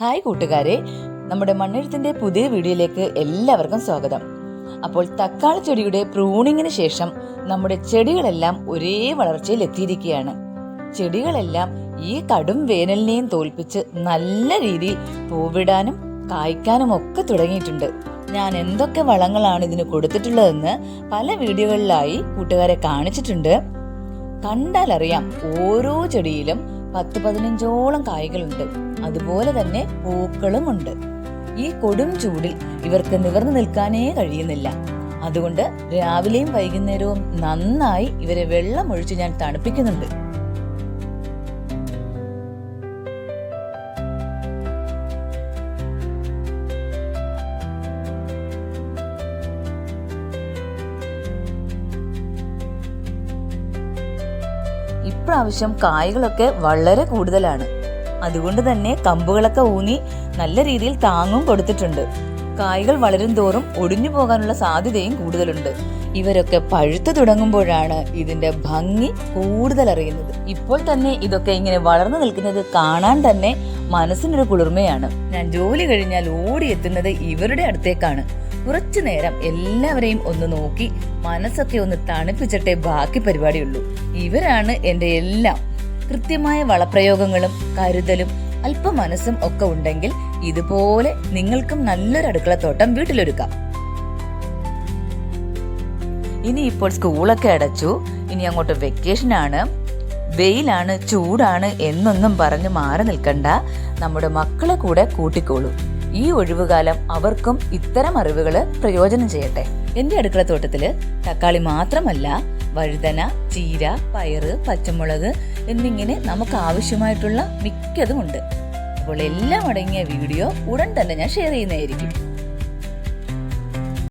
Hi കൂട്ടുകാരെ. നമ്മുടെ മണ്ണെഴുത്തിന്റെ പുതിയ വീഡിയോയിലേക്ക് എല്ലാവർക്കും സ്വാഗതം. അപ്പോൾ തക്കാളി ചെടിയുടെ പ്രൂണിങ്ങിന് ശേഷം നമ്മുടെ ചെടികളെല്ലാം ഒരേ വളർച്ചയിൽ എത്തിയിരിക്കുകയാണ്. ചെടികളെല്ലാം ഈ കടും വേനലിനെയും തോൽപ്പിച്ച് നല്ല രീതിയിൽ പൂവിടാനും കായ്ക്കാനും ഒക്കെ തുടങ്ങിയിട്ടുണ്ട്. ഞാൻ എന്തൊക്കെ വളങ്ങളാണ് ഇതിന് കൊടുത്തിട്ടുള്ളതെന്ന് പല വീഡിയോകളിലായി കൂട്ടുകാരെ കാണിച്ചിട്ടുണ്ട്. കണ്ടാലറിയാം ഓരോ ചെടിയിലും പത്ത് പതിനഞ്ചോളം കായ്കളുണ്ട്. അതുപോലെ തന്നെ പൂക്കളും ഉണ്ട് ഈ കൊടും ചൂടിൽ ഇവർക്ക് നിവർന്നു നിൽക്കാനേ കഴിയുന്നില്ല. അതുകൊണ്ട് രാവിലെയും വൈകുന്നേരവും നന്നായി ഇവരെ വെള്ളം ഒഴിച്ച് ഞാൻ തണുപ്പിക്കുന്നുണ്ട്. ഇപ്രാവശ്യം കായകളൊക്കെ വളരെ കൂടുതലാണ്. അതുകൊണ്ട് തന്നെ കമ്പുകളൊക്കെ ഊന്നി നല്ല രീതിയിൽ താങ്ങും കൊടുത്തിട്ടുണ്ട്. കായകൾ വളരും തോറും ഒടിഞ്ഞു പോകാനുള്ള സാധ്യതയും കൂടുതലുണ്ട്. ഇവരൊക്കെ പഴുത്തു തുടങ്ങുമ്പോഴാണ് ഇതിന്റെ ഭംഗി കൂടുതൽ അറിയുന്നത് ഇപ്പോൾ തന്നെ ഇതൊക്കെ ഇങ്ങനെ വളർന്നു നിൽക്കുന്നത് കാണാൻ തന്നെ മനസ്സിനൊരു കുളിർമയാണ്. ഞാൻ ജോലി കഴിഞ്ഞാൽ ഓടിയെത്തുന്നത് ഇവരുടെ അടുത്തേക്കാണ്. കുറച്ചു നേരം എല്ലാവരെയും ഒന്ന് നോക്കി മനസ്സൊക്കെ ഒന്ന് തണുപ്പിച്ചിട്ടേ ബാക്കി പരിപാടിയുള്ളൂ. ഇവരാണ് എന്റെ എല്ലാം. കൃത്യമായ വളപ്രയോഗങ്ങളും കരുതലും അല്പ മനസ്സും ഒക്കെ ഉണ്ടെങ്കിൽ ഇതുപോലെ നിങ്ങൾക്കും നല്ലൊരു അടുക്കളത്തോട്ടം വീട്ടിലൊരുക്കാം. ഇനി ഇപ്പോൾ സ്കൂളൊക്കെ അടച്ചു. ഇനി അങ്ങോട്ട് വെക്കേഷൻ ആണ്. വെയിലാണ് ചൂടാണ് എന്നൊന്നും പറഞ്ഞ് മാറി നിൽക്കണ്ട. നമ്മുടെ മക്കളെ കൂടെ കൂട്ടിക്കോളൂ. ഈ ഒഴിവുകാലം അവർക്കും ഇത്തരം അറിവുകൾ പ്രയോജനം ചെയ്യട്ടെ. എന്റെ അടുക്കളത്തോട്ടത്തിൽ തക്കാളി മാത്രമല്ല വഴുതന ചീര പയറ് പച്ചമുളക് എന്നിങ്ങനെ നമുക്ക് ആവശ്യമായിട്ടുള്ള മിക്കതും ഉണ്ട് അപ്പോൾ എല്ലാം അടങ്ങിയ വീഡിയോ ഉടൻ തന്നെ ഞാൻ ഷെയർ ചെയ്യുന്നതായിരിക്കും.